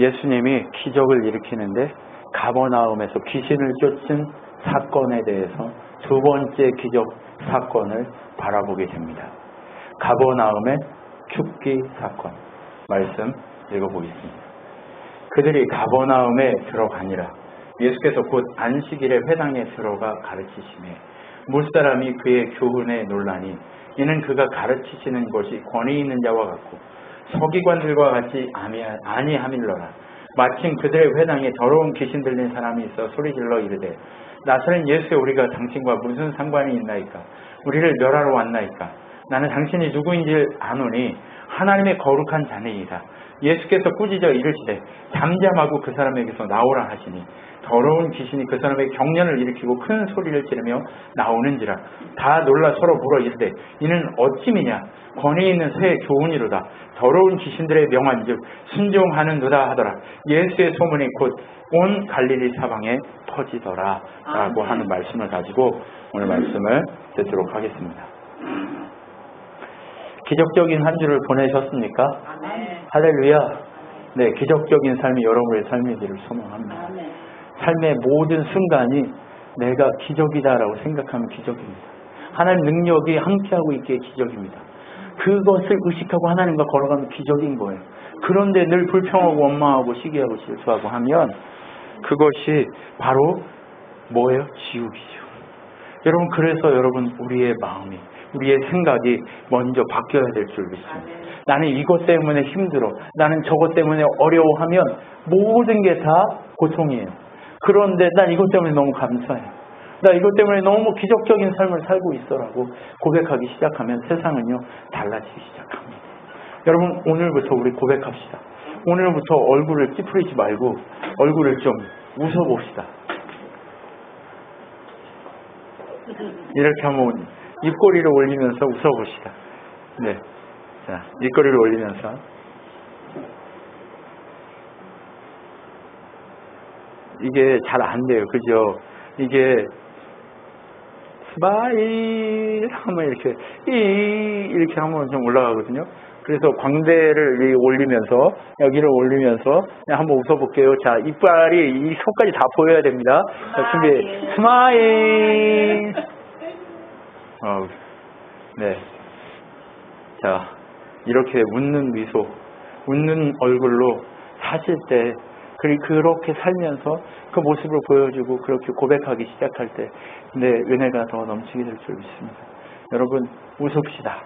예수님이 기적을 일으키는데 가버나움에서 귀신을 쫓은 사건에 대해서 두 번째 기적 사건을 바라보게 됩니다. 가버나움의 죽기 사건 말씀 읽어보겠습니다. 그들이 가버나움에 들어가니라 예수께서 곧 안식일에 회당에 들어가 가르치심에 물사람이 그의 교훈에 놀라니 이는 그가 가르치시는 것이 권위 있는 자와 같고 서기관들과 같이 아니함일러라. 마침 그들의 회당에 더러운 귀신 들린 사람이 있어 소리질러 이르되 나사렛 예수에 우리가 당신과 무슨 상관이 있나이까? 우리를 멸하러 왔나이까 나는 당신이 누구인지 아노니 하나님의 거룩한 자네이다. 예수께서 꾸짖어 이르시되 잠잠하고 그 사람에게서 나오라 하시니 더러운 귀신이 그 사람의 경련을 일으키고 큰 소리를 지르며 나오는지라. 다 놀라 서로 물어 이르되 이는 어찌미냐? 권위 있는 새 교훈이로다. 더러운 귀신들의 명한즉 순종하는도다 하더라. 예수의 소문이 곧 온 갈릴리 사방에 퍼지더라 라고 하는 말씀을 가지고 오늘 말씀을 듣도록 하겠습니다 기적적인 한 주를 보내셨습니까? 할렐루야 네 기적적인 삶이 여러분의 삶이기를 소망합니다 삶의 모든 순간이 내가 기적이다라고 생각하면 기적입니다. 하나님 능력이 함께하고 있기에 기적입니다. 그것을 의식하고 하나님과 걸어가면 기적인 거예요. 그런데 늘 불평하고 원망하고 시기하고 실수하고 하면 그것이 바로 뭐예요? 지옥이죠. 여러분 그래서 여러분 우리의 마음이 우리의 생각이 먼저 바뀌어야 될 줄 믿습니다. 나는 이것 때문에 힘들어. 나는 저것 때문에 어려워하면 모든 게 다 고통이에요. 그런데 난 이것 때문에 너무 감사해. 나 이것 때문에 너무 기적적인 삶을 살고 있어라고 고백하기 시작하면 세상은요 달라지기 시작합니다. 여러분 오늘부터 우리 고백합시다. 오늘부터 얼굴을 찌푸리지 말고 얼굴을 좀 웃어봅시다. 이렇게 한번 입꼬리를 올리면서 웃어봅시다. 네. 자, 입꼬리를 올리면서 이게 잘 안 돼요. 그죠? 이게 스마일 하면 이렇게 이 이렇게 하면 좀 올라가거든요. 그래서 광대를 올리면서 여기를 올리면서 한번 웃어볼게요. 자 이빨이 이 손까지 다 보여야 됩니다. 자 준비 스마일. 어, 네. 자 이렇게 웃는 미소, 웃는 얼굴로 사실 때 그렇게 살면서 그 모습을 보여주고 그렇게 고백하기 시작할 때 내 은혜가 더 넘치게 될 줄 믿습니다. 여러분 웃읍시다.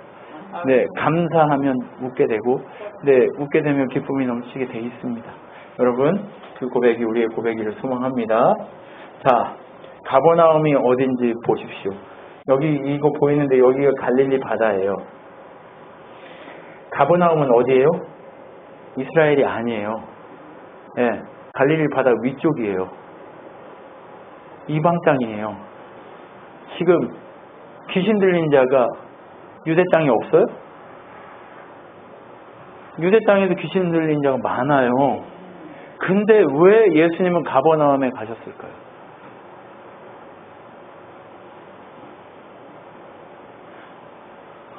네 감사하면 웃게 되고 네 웃게 되면 기쁨이 넘치게 돼 있습니다. 여러분 그 고백이 우리의 고백이를 소망합니다. 자 가버나움이 어딘지 보십시오. 여기 이거 보이는데 여기가 갈릴리 바다예요. 가버나움은 어디예요? 이스라엘이 아니에요. 예, 갈릴리 바다 위쪽이에요. 이방 땅이에요. 지금 귀신 들린 자가 유대 땅에 없어요? 유대 땅에도 귀신 들린 자가 많아요. 근데 왜 예수님은 가버나움에 가셨을까요?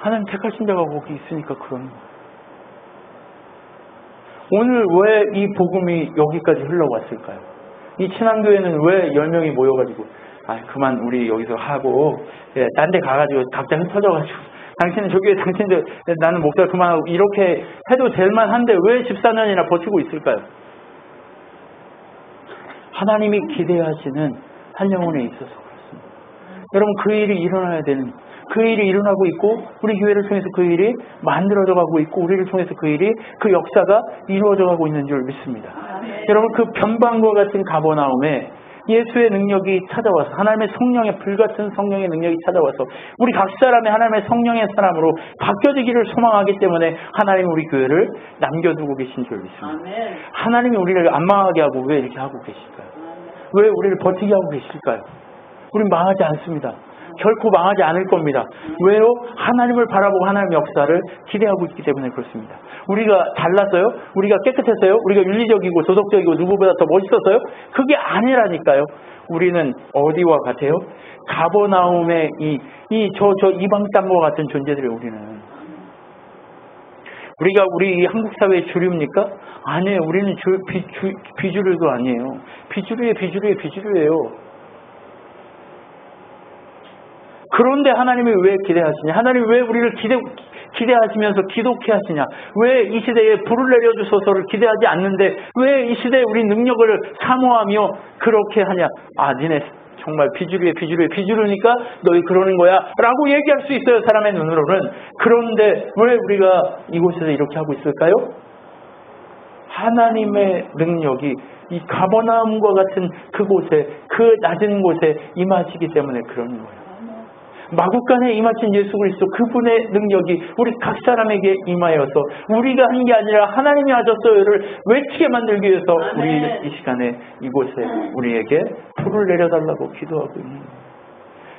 하나님 택하신 자가 거기 있으니까 그런 거예요. 오늘 왜 이 복음이 여기까지 흘러왔을까요? 이 친한교회는 왜 10명이 모여가지고 아 그만 우리 여기서 하고 예, 딴 데 가가지고 각자 흩어져가지고 당신은 저기에 당신들 나는 목사 그만하고 이렇게 해도 될 만한데 왜 14년이나 버티고 있을까요? 하나님이 기대하시는 한 영혼에 있어서 그렇습니다. 여러분 그 일이 일어나야 되는 그 일이 일어나고 있고 우리 교회를 통해서 그 일이 만들어져 가고 있고 우리를 통해서 그 일이 그 역사가 이루어져 가고 있는 줄 믿습니다. 여러분 그 변방과 같은 가버나움에 예수의 능력이 찾아와서 하나님의 성령의 불같은 성령의 능력이 찾아와서 우리 각 사람의 하나님의 성령의 사람으로 바뀌어지기를 소망하기 때문에 하나님 우리 교회를 남겨두고 계신 줄 믿습니다. 하나님이 우리를 안 망하게 하고 왜 이렇게 하고 계실까요? 왜 우리를 버티게 하고 계실까요? 우리는 망하지 않습니다. 결코 망하지 않을 겁니다. 왜요? 하나님을 바라보고 하나님 역사를 기대하고 있기 때문에 그렇습니다. 우리가 달랐어요? 우리가 깨끗했어요? 우리가 윤리적이고 도덕적이고 누구보다 더 멋있었어요? 그게 아니라니까요. 우리는 어디와 같아요? 가버나움의 이, 이, 저, 저 이방 땅과 같은 존재들이 우리는. 우리가 우리 이 한국 사회의 주류입니까? 아니에요. 우리는 주, 비, 주, 비주류도 아니에요. 비주류의 비주류의 비주류예요. 그런데 하나님이 왜 기대하시냐? 하나님이 왜 우리를 기대, 기대하시면서 기독해 하시냐? 왜 이 시대에 불을 내려주소서를 기대하지 않는데 왜 이 시대에 우리 능력을 사모하며 그렇게 하냐? 아, 니네 정말 비주류의 비주류의 비주류니까 너희 그러는 거야 라고 얘기할 수 있어요 사람의 눈으로는 그런데 왜 우리가 이곳에서 이렇게 하고 있을까요? 하나님의 능력이 이 가버나움과 같은 그곳에 그 낮은 곳에 임하시기 때문에 그러는 거예요 마국간에 임하신 예수 그리스도 그분의 능력이 우리 각 사람에게 임하여서 우리가 한 게 아니라 하나님이 하셨어요를 외치게 만들기 위해서 우리 이 시간에 이곳에 우리에게 불을 내려달라고 기도하고 있는 거예요.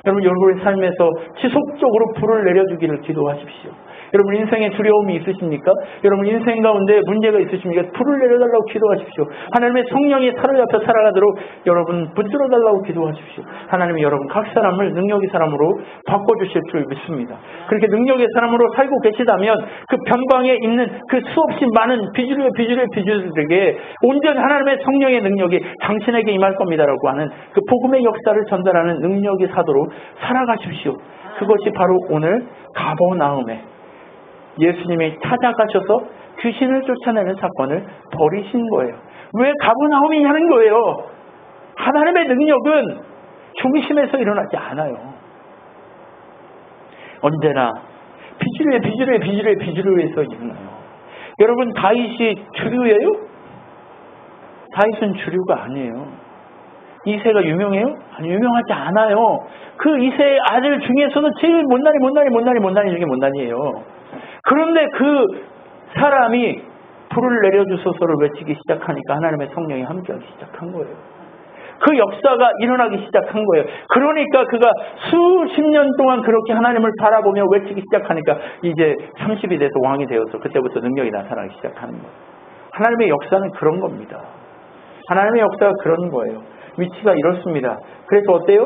여러분 여러분의 삶에서 지속적으로 불을 내려주기를 기도하십시오. 여러분 인생에 두려움이 있으십니까? 여러분 인생 가운데 문제가 있으십니까? 불을 내려달라고 기도하십시오. 하나님의 성령이 사로잡혀 살아가도록 여러분 붙들어 달라고 기도하십시오. 하나님이 여러분 각 사람을 능력의 사람으로 바꿔주실 줄 믿습니다. 그렇게 능력의 사람으로 살고 계시다면 그 변방에 있는 그 수없이 많은 비주류의 비주류의 비주류들에게 온전히 하나님의 성령의 능력이 당신에게 임할 겁니다라고 하는 그 복음의 역사를 전달하는 능력의 사도로 살아가십시오. 그것이 바로 오늘 가버나움에 예수님이 찾아가셔서 귀신을 쫓아내는 사건을 벌이신 거예요. 왜 가버나움이냐는 거예요. 하나님의 능력은 중심에서 일어나지 않아요. 언제나 비주류의 비주류의 비주류의 비주류에서 일어나요. 여러분 다윗이 주류예요? 다윗은 주류가 아니에요. 이세가 유명해요? 아니 유명하지 않아요. 그 이세의 아들 중에서는 제일 못난이 못난이 못난이 못난이 중에 못난이에요. 그런데 그 사람이 불을 내려주소서를 외치기 시작하니까 하나님의 성령이 함께하기 시작한 거예요. 그 역사가 일어나기 시작한 거예요. 그러니까 그가 수십 년 동안 그렇게 하나님을 바라보며 외치기 시작하니까 이제 30이 돼서 왕이 되어서 그때부터 능력이 나타나기 시작하는 거예요. 하나님의 역사는 그런 겁니다. 하나님의 역사가 그런 거예요. 위치가 이렇습니다. 그래서 어때요?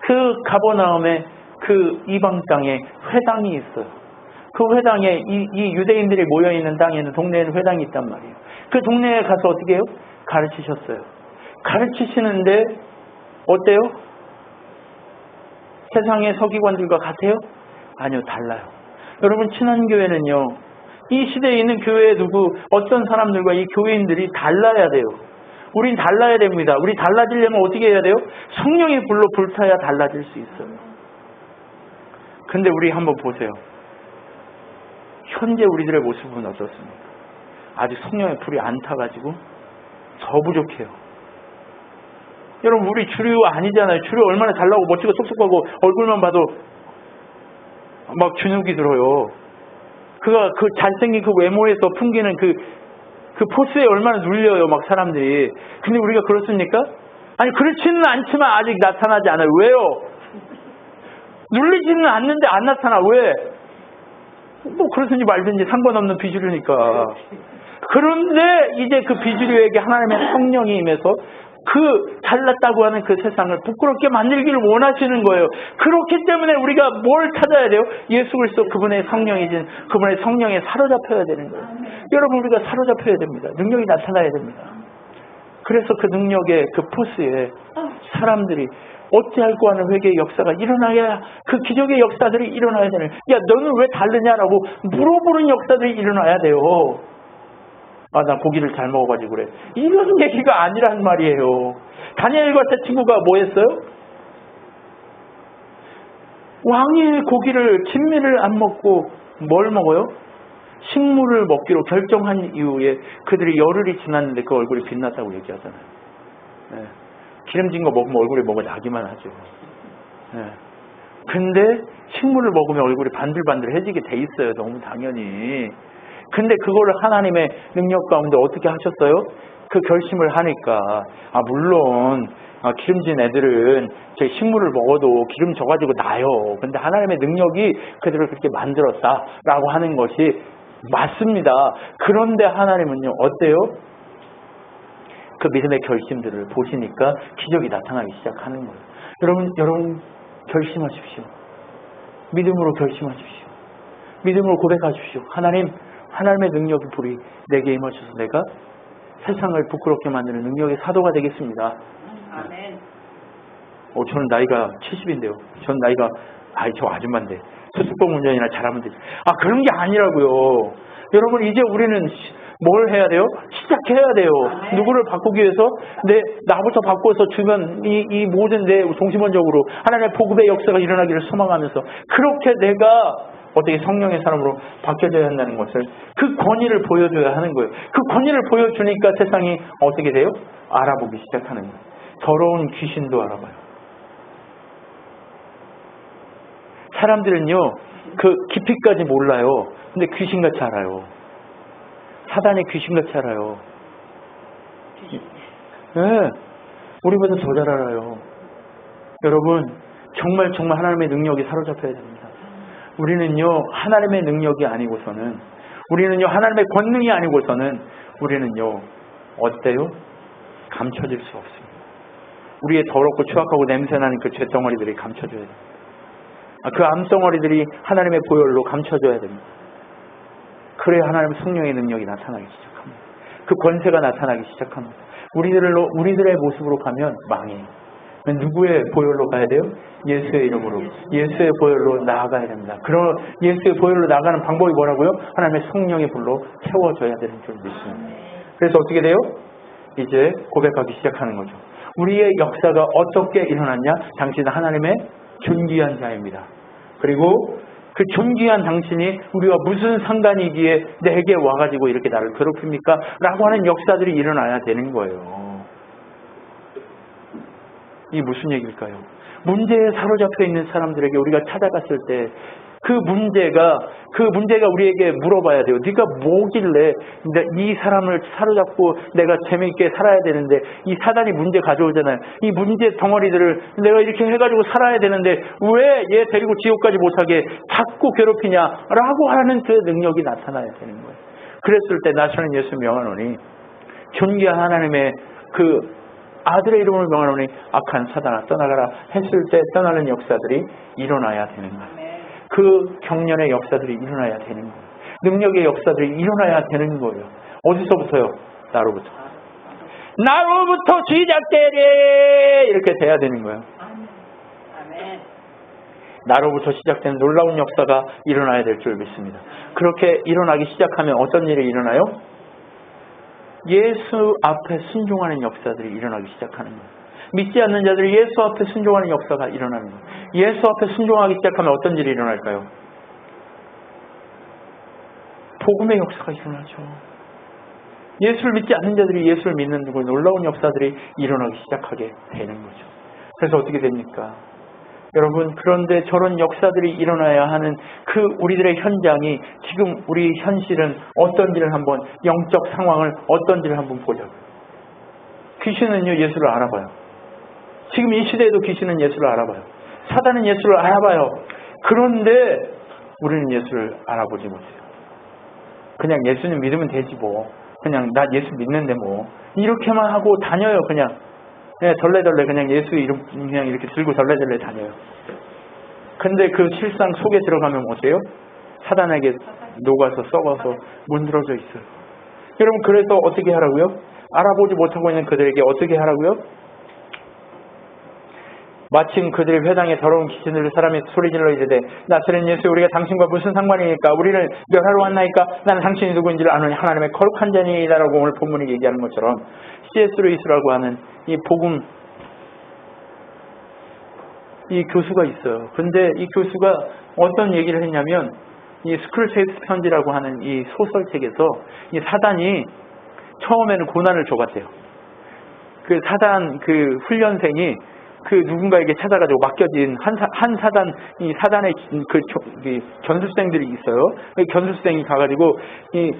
그 가버나움에 그 이방 땅에 회당이 있어요. 그 회당에 이, 이 유대인들이 모여 있는 땅에는 동네에는 회당이 있단 말이에요. 그 동네에 가서 어떻게 해요? 가르치셨어요. 가르치시는데 어때요? 세상의 서기관들과 같아요? 아니요, 달라요. 여러분, 친한 교회는요, 이 시대에 있는 교회에 누구, 어떤 사람들과 이 교회인들이 달라야 돼요. 우린 달라야 됩니다. 우리 달라지려면 어떻게 해야 돼요? 성령의 불로 불타야 달라질 수 있어요. 근데 우리 한번 보세요. 현재 우리들의 모습은 어떻습니까? 아직 성령의 불이 안 타가지고 더 부족해요. 여러분 우리 주류 아니잖아요. 주류 얼마나 잘나고 멋지고 쏙쏙하고 얼굴만 봐도 막 주눅이 들어요. 그가 그 잘생긴 그 외모에서 풍기는 그, 그 포스에 얼마나 눌려요, 막 사람들이. 근데 우리가 그렇습니까? 아니, 그렇지는 않지만 아직 나타나지 않아요. 왜요? 눌리지는 않는데 안 나타나. 왜? 뭐, 그렇든지 말든지 상관없는 비주류니까. 그런데 이제 그 비주류에게 하나님의 성령이 임해서 그 잘났다고 하는 그 세상을 부끄럽게 만들기를 원하시는 거예요. 그렇기 때문에 우리가 뭘 찾아야 돼요? 예수 그리스도 그분의 성령이신 그분의 성령에 사로잡혀야 되는 거예요. 여러분 우리가 사로잡혀야 됩니다. 능력이 나타나야 됩니다. 그래서 그 능력의 그 포스에 사람들이 어찌할고 하는 회개의 역사가 일어나야 그 기적의 역사들이 일어나야 되는 야 너는 왜 다르냐라고 물어보는 역사들이 일어나야 돼요. 아, 나 고기를 잘 먹어가지고 그래. 이런 얘기가 아니란 말이에요. 다니엘과 제 친구가 뭐 했어요? 왕의 고기를, 진미를 안 먹고 뭘 먹어요? 식물을 먹기로 결정한 이후에 그들이 열흘이 지났는데 그 얼굴이 빛났다고 얘기하잖아요. 네. 기름진 거 먹으면 얼굴이 뭐가 나기만 하죠. 네. 근데 식물을 먹으면 얼굴이 반들반들해지게 돼 있어요. 너무 당연히. 근데 그거를 하나님의 능력 가운데 어떻게 하셨어요? 그 결심을 하니까 아 물론 아, 기름진 애들은 제 식물을 먹어도 기름 져가지고 나요. 근데 하나님의 능력이 그들을 그렇게 만들었다라고 하는 것이 맞습니다. 그런데 하나님은요 어때요? 그 믿음의 결심들을 보시니까 기적이 나타나기 시작하는 거예요. 여러분 여러분 결심하십시오. 믿음으로 결심하십시오. 믿음으로 고백하십시오. 하나님, 하나님의 능력이 불이 내게 임하셔서 내가 세상을 부끄럽게 만드는 능력의 사도가 되겠습니다. 아멘. 어, 저는 나이가 70인데요. 전 나이가, 아이, 저 아줌마인데. 수습공 운전이나 잘하면 되지. 아, 그런 게 아니라고요. 여러분, 이제 우리는 시- 뭘 해야 돼요? 시작해야 돼요. 네. 누구를 바꾸기 위해서 내, 나부터 바꿔서 주변, 이, 이 모든 내 동심원적으로 하나님의 복음의 역사가 일어나기를 소망하면서 그렇게 내가 어떻게 성령의 사람으로 바뀌어져야 한다는 것을 그 권위를 보여줘야 하는 거예요. 그 권위를 보여주니까 세상이 어떻게 돼요? 알아보기 시작하는 거예요. 더러운 귀신도 알아봐요. 사람들은요, 그 깊이까지 몰라요. 근데 귀신같이 알아요. 사단이 귀신같이 알아요. 예, 우리보다 더 잘 알아요. 여러분, 정말 정말 하나님의 능력이 사로잡혀야 됩니다. 우리는요, 하나님의 능력이 아니고서는, 우리는요, 하나님의 권능이 아니고서는, 우리는요, 어때요? 감춰질 수 없습니다. 우리의 더럽고 추악하고 냄새나는 그 죄덩어리들이 감춰져야 됩니다. 아, 그 암덩어리들이 하나님의 보혈로 감춰져야 됩니다. 그래야 하나님 성령의 능력이 나타나기 시작합니다. 그 권세가 나타나기 시작합니다. 우리들로 우리들의 모습으로 가면 망해요. 누구의 보혈로 가야 돼요? 예수의 이름으로. 예수의 보혈로 나아가야 됩니다. 그런 예수의 보혈로 나가는 방법이 뭐라고요? 하나님의 성령의 불로 채워져야 되는 줄 믿습니다. 그래서 어떻게 돼요? 이제 고백하기 시작하는 거죠. 우리의 역사가 어떻게 일어났냐? 당신은 하나님의 존귀한 자입니다. 그리고 그 존귀한 당신이 우리와 무슨 상관이기에 내게 와가지고 이렇게 나를 괴롭힙니까? 라고 하는 역사들이 일어나야 되는 거예요. 이 무슨 얘기일까요? 문제에 사로잡혀 있는 사람들에게 우리가 찾아갔을 때 그 문제가 그 문제가 우리에게 물어봐야 돼요. 네가 뭐길래 내- 이 사람을 사로잡고 내가 재미있게 살아야 되는데 이 사단이 문제 가져오잖아요. 이 문제 덩어리들을 내가 이렇게 해가지고 살아야 되는데 왜 얘 데리고 지옥까지 못하게 자꾸 괴롭히냐라고 하는 그 능력이 나타나야 되는 거예요. 그랬을 때 나서는 예수 명하노니 존귀한 하나님의 그 아들의 이름을 명하노니 악한 사단아 떠나가라 했을 때 떠나는 역사들이 일어나야 되는 거예요. 그 경련의 역사들이 일어나야 되는 거예요. 능력의 역사들이 일어나야 되는 거예요. 어디서부터요? 나로부터. 나로부터 시작되리 이렇게 돼야 되는 거예요. 나로부터 시작되는 놀라운 역사가 일어나야 될 줄 믿습니다. 그렇게 일어나기 시작하면 어떤 일이 일어나요? 예수 앞에 순종하는 역사들이 일어나기 시작하는 거예요. 믿지 않는 자들이 예수 앞에 순종하는 역사가 일어나는 거예요. 예수 앞에 순종하기 시작하면 어떤 일이 일어날까요? 복음의 역사가 일어나죠. 예수를 믿지 않는 자들이 예수를 믿는 그 놀라운 역사들이 일어나기 시작하게 되는 거죠. 그래서 어떻게 됩니까? 여러분 그런데 저런 역사들이 일어나야 하는 그 우리들의 현장이 지금 우리 현실은 어떤지를 한번 영적 상황을 어떤지를 한번 보자고요. 귀신은요 예수를 알아봐요. 지금 이 시대에도 귀신은 예수를 알아봐요. 사단은 예수를 알아봐요. 그런데 우리는 예수를 알아보지 못해요. 그냥 예수님 믿으면 되지 뭐. 그냥 나 예수 믿는데 뭐. 이렇게만 하고 다녀요 그냥. 그냥 덜레덜레 그냥 예수 이름 그냥 이렇게 들고 덜레덜레 다녀요. 근데 그 실상 속에 들어가면 어때요? 사단에게 녹아서 썩어서 문드러져 있어요. 여러분 그래서 어떻게 하라고요? 알아보지 못하고 있는 그들에게 어떻게 하라고요? 마침 그들의 회당에 더러운 귀신들을 사람이 소리질러 이르되 나사렛 예수 우리가 당신과 무슨 상관이니까 우리를 멸하러 왔나이까 나는 당신이 누구인지를 아노니 하나님의 거룩한 자니이다라고 오늘 본문이 얘기하는 것처럼 C.S. 루이스라고 하는 이 복음 이 교수가 있어요. 근데 이 교수가 어떤 얘기를 했냐면 이 스크루테이스 편지라고 하는 이 소설책에서 이 사단이 처음에는 고난을 줘갔대요. 그 사단 그 훈련생이 그 누군가에게 찾아가지고 맡겨진 한, 사단 이 사단의 그 조- 이 견술생들이 있어요. 그 견술생이 가가지고 이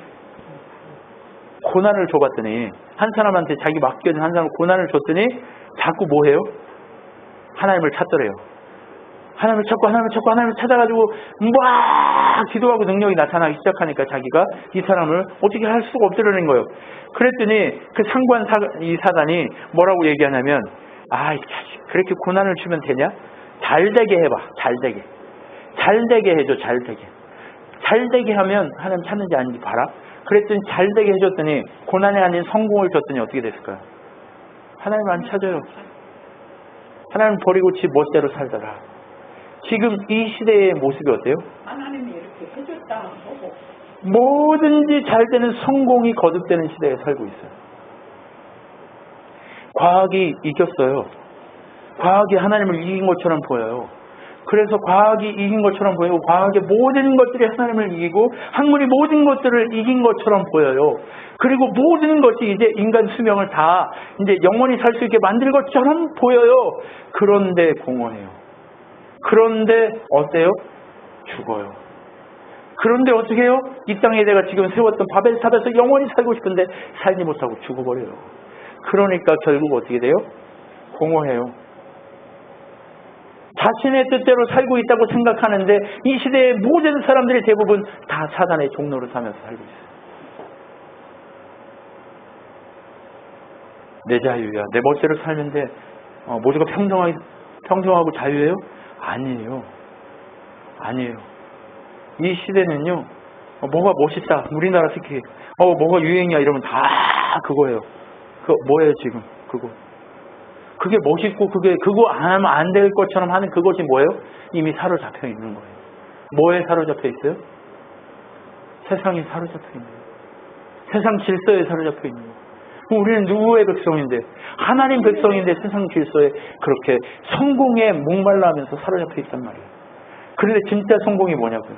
고난을 줘봤더니 한 사람한테 자기 맡겨진 한 사람 고난을 줬더니 자꾸 뭐해요? 하나님을 찾더래요. 하나님을 찾고 하나님을 찾고 하나님을 찾아가지고 막 기도하고 능력이 나타나기 시작하니까 자기가 이 사람을 어떻게 할 수가 없더라는 거예요. 그랬더니 그 상관 사, 이 사단이 뭐라고 얘기하냐면 아, 이 자식 그렇게 고난을 주면 되냐? 잘 되게 해봐. 잘 되게. 잘 되게 해줘. 잘 되게. 잘 되게 하면 하나님 찾는지 아닌지 봐라. 그랬더니 잘 되게 해줬더니 고난이 아닌 성공을 줬더니 어떻게 됐을까요? 하나님 안 찾아요. 하나님 버리고 지 멋대로 살더라. 지금 이 시대의 모습이 어때요? 하나님이 이렇게 해줬다 뭐든지 잘 되는 성공이 거듭되는 시대에 살고 있어요. 과학이 이겼어요. 과학이 하나님을 이긴 것처럼 보여요. 그래서 과학이 이긴 것처럼 보이고 과학의 모든 것들이 하나님을 이기고 학문이 모든 것들을 이긴 것처럼 보여요. 그리고 모든 것이 이제 인간 수명을 다 이제 영원히 살 수 있게 만들 것처럼 보여요. 그런데 공허해요. 그런데 어때요? 죽어요. 그런데 어떻게 해요? 이 땅에 내가 지금 세웠던 바벨탑에서 영원히 살고 싶은데 살지 못하고 죽어버려요. 그러니까 결국 어떻게 돼요? 공허해요. 자신의 뜻대로 살고 있다고 생각하는데 이 시대의 모든 사람들이 대부분 다 사단의 종로로 살면서 살고 있어요. 내 자유야. 내 멋대로 살는데 어, 모두가 평등하, 평등하고 자유예요? 아니에요. 아니에요. 이 시대는요. 어, 뭐가 멋있다. 우리나라 특히. 어, 뭐가 유행이야. 이러면 다 그거예요. 그 뭐예요 지금? 그거. 그게 멋있고 그게 그거 안 하면 안 될 것처럼 하는 그것이 뭐예요? 이미 사로잡혀 있는 거예요. 뭐에 사로잡혀 있어요? 세상에 사로잡혀 있는 거예요. 세상 질서에 사로잡혀 있는 거예요. 우리는 누구의 백성인데 하나님 백성인데 세상 질서에 그렇게 성공에 목말라하면서 사로잡혀 있단 말이에요. 그런데 진짜 성공이 뭐냐고요?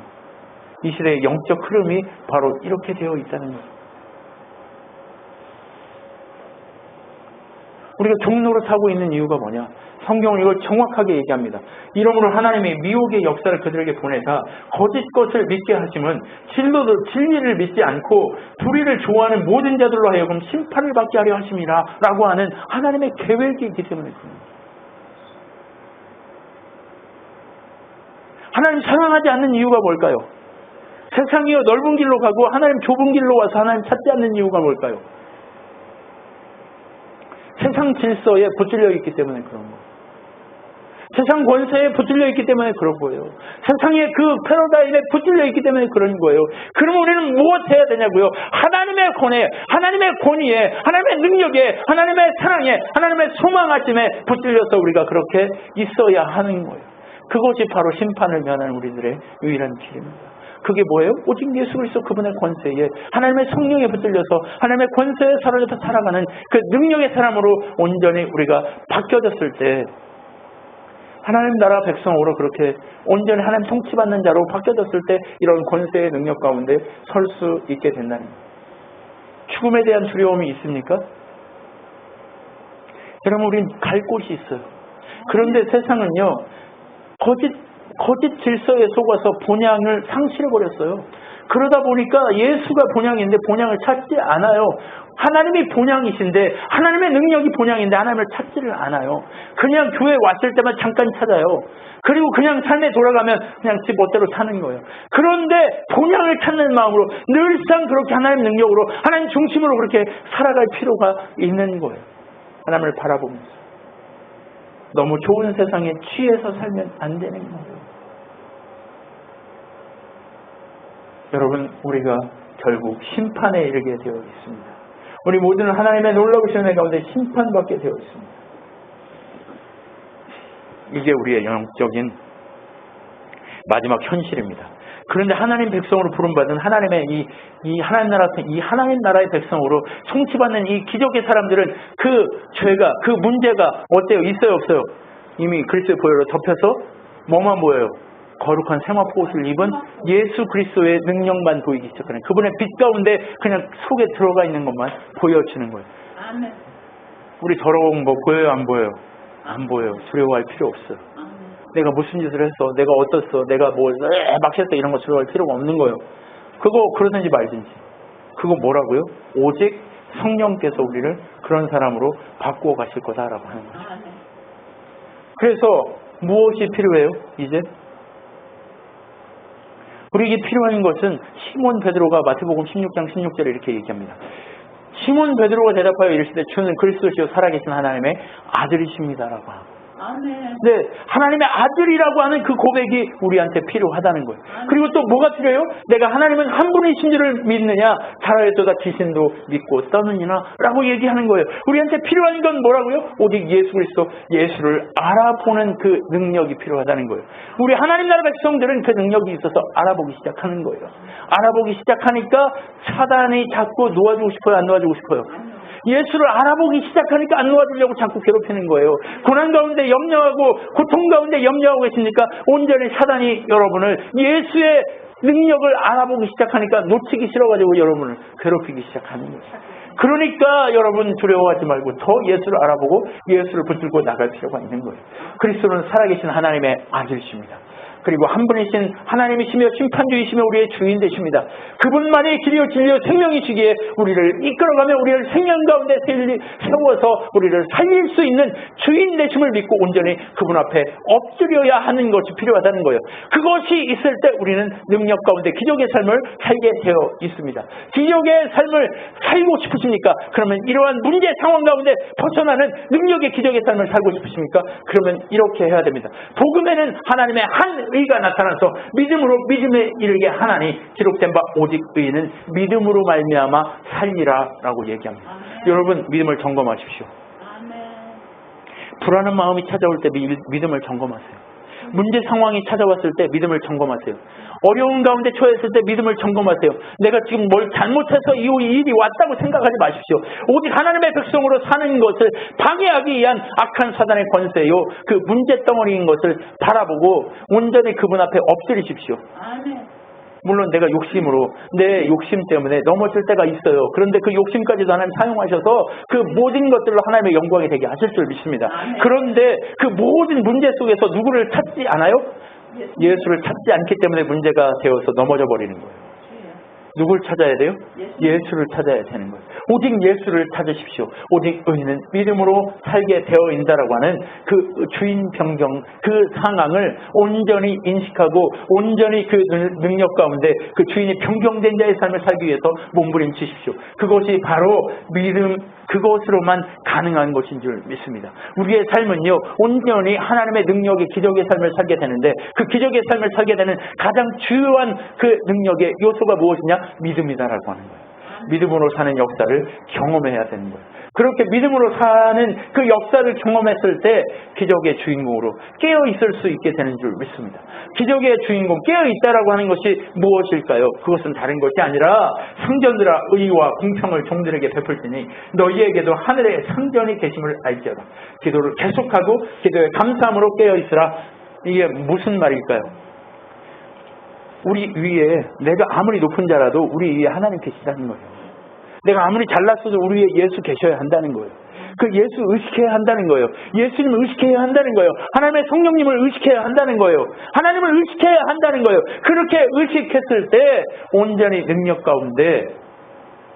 이 시대의 영적 흐름이 바로 이렇게 되어 있다는 거예요. 우리가 종로로 사고 있는 이유가 뭐냐? 성경은 이걸 정확하게 얘기합니다. 이러므로 하나님이 미혹의 역사를 그들에게 보내사 거짓 것을 믿게 하심은 진로도 진리를 믿지 않고 불의를 좋아하는 모든 자들로 하여금 심판을 받게 하려 하심이라 라고 하는 하나님의 계획이기 때문에 그렇습니다. 하나님 사랑하지 않는 이유가 뭘까요? 세상이요 넓은 길로 가고 하나님 좁은 길로 와서 하나님 찾지 않는 이유가 뭘까요? 세상 질서에 붙들려 있기 때문에 그런 거예요. 세상 권세에 붙들려 있기 때문에 그런 거예요. 세상의 그 패러다임에 붙들려 있기 때문에 그런 거예요. 그럼 우리는 무엇 해야 되냐고요? 하나님의 권에, 하나님의 권위에, 하나님의 능력에, 하나님의 사랑에, 하나님의 소망하심에 붙들려서 우리가 그렇게 있어야 하는 거예요. 그것이 바로 심판을 면하는 우리들의 유일한 길입니다. 그게 뭐예요? 오직 예수 그리스도 그분의 권세에 하나님의 성령에 붙들려서 하나님의 권세에 사로잡혀 살아가는 그 능력의 사람으로 온전히 우리가 바뀌어졌을 때 하나님 나라 백성으로 그렇게 온전히 하나님 통치받는 자로 바뀌어졌을 때 이런 권세의 능력 가운데 설 수 있게 된다는. 죽음에 대한 두려움이 있습니까? 여러분 우린 갈 곳이 있어요. 그런데 세상은요 거짓 거짓 질서에 속아서 본향을 상실해버렸어요. 그러다 보니까 예수가 본향인데 본향을 찾지 않아요. 하나님이 본향이신데 하나님의 능력이 본향인데 하나님을 찾지를 않아요. 그냥 교회 왔을 때만 잠깐 찾아요. 그리고 그냥 삶에 돌아가면 그냥 지 멋대로 사는 거예요. 그런데 본향을 찾는 마음으로 늘상 그렇게 하나님 능력으로 하나님 중심으로 그렇게 살아갈 필요가 있는 거예요. 하나님을 바라보면서. 너무 좋은 세상에 취해서 살면 안 되는 거예요. 여러분, 우리가 결국 심판에 이르게 되어 있습니다. 우리 모두는 하나님의 놀라우신 은혜 가운데 심판받게 되어 있습니다. 이게 우리의 영적인 마지막 현실입니다. 그런데 하나님 백성으로 부름받은 하나님의 이, 이 하나님 나라, 이 하나님 나라의 백성으로 성취받는 이 기적의 사람들은 그 죄가, 그 문제가 어때요? 있어요? 없어요? 이미 그리스도의 보혈로 덮여서 뭐만 보여요? 거룩한 세마포 옷을 입은 예수 그리스도의 능력만 보이기 시작하는 그분의 빛 가운데 그냥 속에 들어가 있는 것만 보여지는 거예요. 우리 더러운 거 보여요? 안 보여요? 안 보여요. 두려워할 필요 없어요. 내가 무슨 짓을 했어? 내가 어떻어? 내가 뭐, 에, 막 했어? 이런 거 두려워할 필요가 없는 거예요. 그거 그러든지 말든지. 그거 뭐라고요? 오직 성령께서 우리를 그런 사람으로 바꾸어 가실 거다라고 하는 거죠. 아멘. 그래서 무엇이 필요해요? 이제? 우리에게 필요한 것은 시몬 베드로가 마태복음 16장 16절에 이렇게 얘기합니다. 시몬 베드로가 대답하여 이르시되 주는 그리스도시요 살아계신 하나님의 아들이십니다라고 하고. 네, 하나님의 아들이라고 하는 그 고백이 우리한테 필요하다는 거예요. 그리고 또 뭐가 필요해요? 내가 하나님은 한 분이신 줄을 믿느냐? 잘하였도다 지신도 믿고 떠느니나? 라고 얘기하는 거예요. 우리한테 필요한 건 뭐라고요? 오직 예수 그리스도, 예수를 알아보는 그 능력이 필요하다는 거예요. 우리 하나님 나라 백성들은 그 능력이 있어서 알아보기 시작하는 거예요. 알아보기 시작하니까 사단이 자꾸 놓아주고 싶어요? 안 놓아주고 싶어요? 예수를 알아보기 시작하니까 안 놓아주려고 자꾸 괴롭히는 거예요. 고난 가운데 염려하고 고통 가운데 염려하고 계십니까? 온전히 사단이 여러분을 예수의 능력을 알아보기 시작하니까 놓치기 싫어가지고 여러분을 괴롭히기 시작하는 거예요. 그러니까 여러분 두려워하지 말고 더 예수를 알아보고 예수를 붙들고 나갈 필요가 있는 거예요. 그리스도는 살아계신 하나님의 아들이십니다. 그리고 한 분이신 하나님이시며 심판주이시며 우리의 주인 되십니다. 그분만이 길이요 진리요 생명이시기에 우리를 이끌어가며 우리를 생명 가운데 세워서 우리를 살릴 수 있는 주인 되심을 믿고 온전히 그분 앞에 엎드려야 하는 것이 필요하다는 거예요. 그것이 있을 때 우리는 능력 가운데 기적의 삶을 살게 되어 있습니다. 기적의 삶을 살고 싶으십니까? 그러면 이러한 문제 상황 가운데 벗어나는 능력의 기적의 삶을 살고 싶으십니까? 그러면 이렇게 해야 됩니다. 복음에는 하나님의 한 의가 나타나서 믿음으로 믿음에 이르게 하나니 기록된 바 오직 의는 믿음으로 말미암아 살리라라고 얘기합니다. 여러분 믿음을 점검하십시오. 아멘. 불안한 마음이 찾아올 때 미- 믿음을 점검하세요. 문제 상황이 찾아왔을 때 믿음을 점검하세요. 어려운 가운데 처했을 때 믿음을 점검하세요. 내가 지금 뭘 잘못해서 이 일이 왔다고 생각하지 마십시오. 오직 하나님의 백성으로 사는 것을 방해하기 위한 악한 사단의 권세요. 그 문제 덩어리인 것을 바라보고 온전히 그분 앞에 엎드리십시오. 물론 내가 욕심으로 내 욕심 때문에 넘어질 때가 있어요. 그런데 그 욕심까지도 하나님 사용하셔서 그 모든 것들로 하나님의 영광이 되게 하실 줄 믿습니다. 그런데 그 모든 문제 속에서 누구를 찾지 않아요? 예수를 찾지 않기 때문에 문제가 되어서 넘어져 버리는 거예요. 누굴 찾아야 돼요? 예수. 예수 를 찾아야 되는 거예요. 오직 예수를 찾으십시오. 오직 의인은 믿음으로 살게 되어 있다라고 하는 그 주인 변경 그 상황을 온전히 인식하고 온전히 그 능- 능력 가운데 그 주인이 변경된 자의 삶을 살기 위해서 몸부림치십시오. 그것이 바로 믿음 그것으로만 가능한 것인 줄 믿습니다. 우리의 삶은요 온전히 하나님의 능력의 기적의 삶을 살게 되는데 그 기적의 삶을 살게 되는 가장 주요한 그 능력의 요소가 무엇이냐 믿음이다라고 하는 거예요. 믿음으로 사는 역사를 경험해야 되는 거예요. 그렇게 믿음으로 사는 그 역사를 경험했을 때 기적의 주인공으로 깨어 있을 수 있게 되는 줄 믿습니다. 기적의 주인공 깨어 있다라고 하는 것이 무엇일까요? 그것은 다른 것이 아니라 상전들아 의와 공평을 종들에게 베풀 테니 너희에게도 하늘의 상전이 계심을 알지어다. 기도를 계속하고 기도에 감사함으로 깨어 있으라. 이게 무슨 말일까요? 우리 위에 내가 아무리 높은 자라도 우리 위에 하나님 계시다는 거예요. 내가 아무리 잘났어도 우리 위에 예수 계셔야 한다는 거예요. 그 예수 의식해야 한다는 거예요. 예수님을 의식해야 한다는 거예요. 하나님의 성령님을 의식해야 한다는 거예요. 하나님을 의식해야 한다는 거예요. 그렇게 의식했을 때 온전히 능력 가운데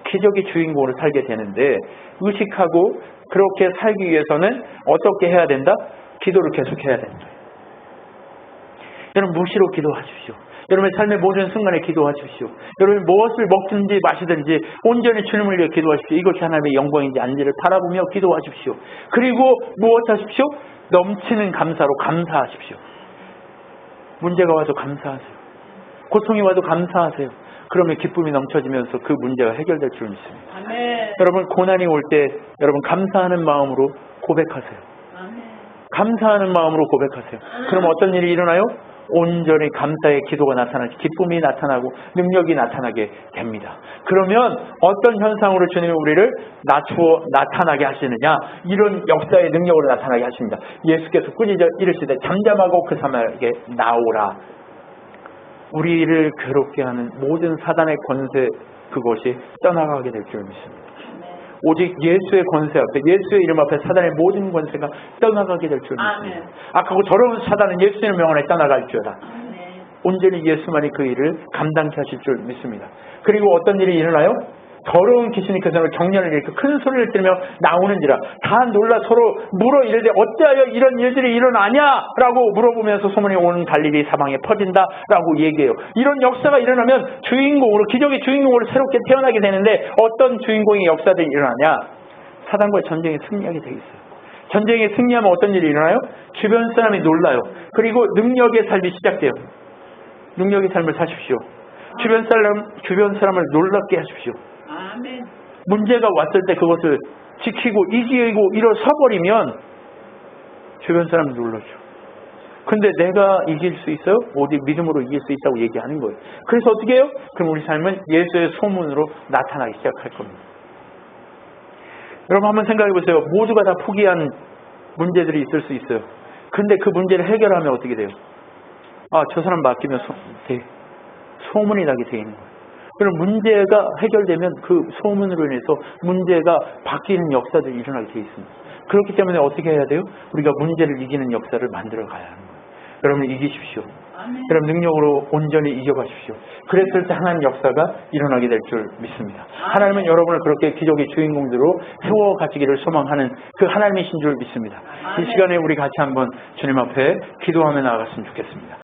기적의 주인공으로 살게 되는데 의식하고 그렇게 살기 위해서는 어떻게 해야 된다? 기도를 계속해야 된다. 여러분 무시로 기도하십시오. 여러분의 삶의 모든 순간에 기도하십시오. 여러분 무엇을 먹든지 마시든지 온전히 주님을 위해 기도하십시오. 이것이 하나님의 영광인지 아닌지를 바라보며 기도하십시오. 그리고 무엇 하십시오? 넘치는 감사로 감사하십시오. 문제가 와도 감사하세요. 고통이 와도 감사하세요. 그러면 기쁨이 넘쳐지면서 그 문제가 해결될 줄 믿습니다. 아멘. 여러분 고난이 올 때 여러분 감사하는 마음으로 고백하세요. 아멘. 감사하는 마음으로 고백하세요. 그럼 어떤 일이 일어나요? 온전히 감사의 기도가 나타나지 기쁨이 나타나고 능력이 나타나게 됩니다. 그러면 어떤 현상으로 주님이 우리를 낮추어 나타나게 하시느냐? 이런 역사의 능력으로 나타나게 하십니다. 예수께서 꾸짖어 이르시되 잠잠하고 그 사람에게 나오라. 우리를 괴롭게 하는 모든 사단의 권세 그것이 떠나가게 될 줄 믿습니다. 오직 예수의 권세 앞에 예수의 이름 앞에 사단의 모든 권세가 떠나가게 될 줄. 믿습니다. 악하고 더러운 사단은 예수의 명 안에 떠나갈 줄다. 아멘. 온전히 예수만이 그 일을 감당케 하실 줄 믿습니다. 그리고 어떤 일이 일어나요? 더러운 귀신이 그 사람을 경련을 일으켜 큰 소리를 지르며 나오는지라 다 놀라 서로 물어 이르되 어찌하여 이런 일들이 일어나냐 라고 물어보면서 소문이 온 갈릴리 사방에 퍼진다 라고 얘기해요. 이런 역사가 일어나면 주인공으로 기적의 주인공으로 새롭게 태어나게 되는데 어떤 주인공의 역사들이 일어나냐? 사단과의 전쟁에 승리하게 돼 있어요. 전쟁에 승리하면 어떤 일이 일어나요? 주변 사람이 놀라요. 그리고 능력의 삶이 시작돼요. 능력의 삶을 사십시오. 주변 사람, 주변 사람을 놀랍게 하십시오. 문제가 왔을 때 그것을 지키고 이기고 일어서버리면 주변 사람이 놀라죠. 근데 내가 이길 수 있어요? 어디 믿음으로 이길 수 있다고 얘기하는 거예요. 그래서 어떻게 해요? 그럼 우리 삶은 예수의 소문으로 나타나기 시작할 겁니다. 여러분 한번 생각해 보세요. 모두가 다 포기한 문제들이 있을 수 있어요. 근데 그 문제를 해결하면 어떻게 돼요? 아, 저 사람 맡기면 소, 돼. 소문이 나게 돼 있는 거예요. 그럼 문제가 해결되면 그 소문으로 인해서 문제가 바뀌는 역사들이 일어나게 돼 있습니다. 그렇기 때문에 어떻게 해야 돼요? 우리가 문제를 이기는 역사를 만들어 가야 하는 거예요. 여러분 이기십시오. 여러분 능력으로 온전히 이겨가십시오. 그랬을 때 하나님 역사가 일어나게 될 줄 믿습니다. 하나님은 여러분을 그렇게 기적의 주인공들로 세워 가시기를 소망하는 그 하나님이신 줄 믿습니다. 이 시간에 우리 같이 한번 주님 앞에 기도하며 나아갔으면 좋겠습니다.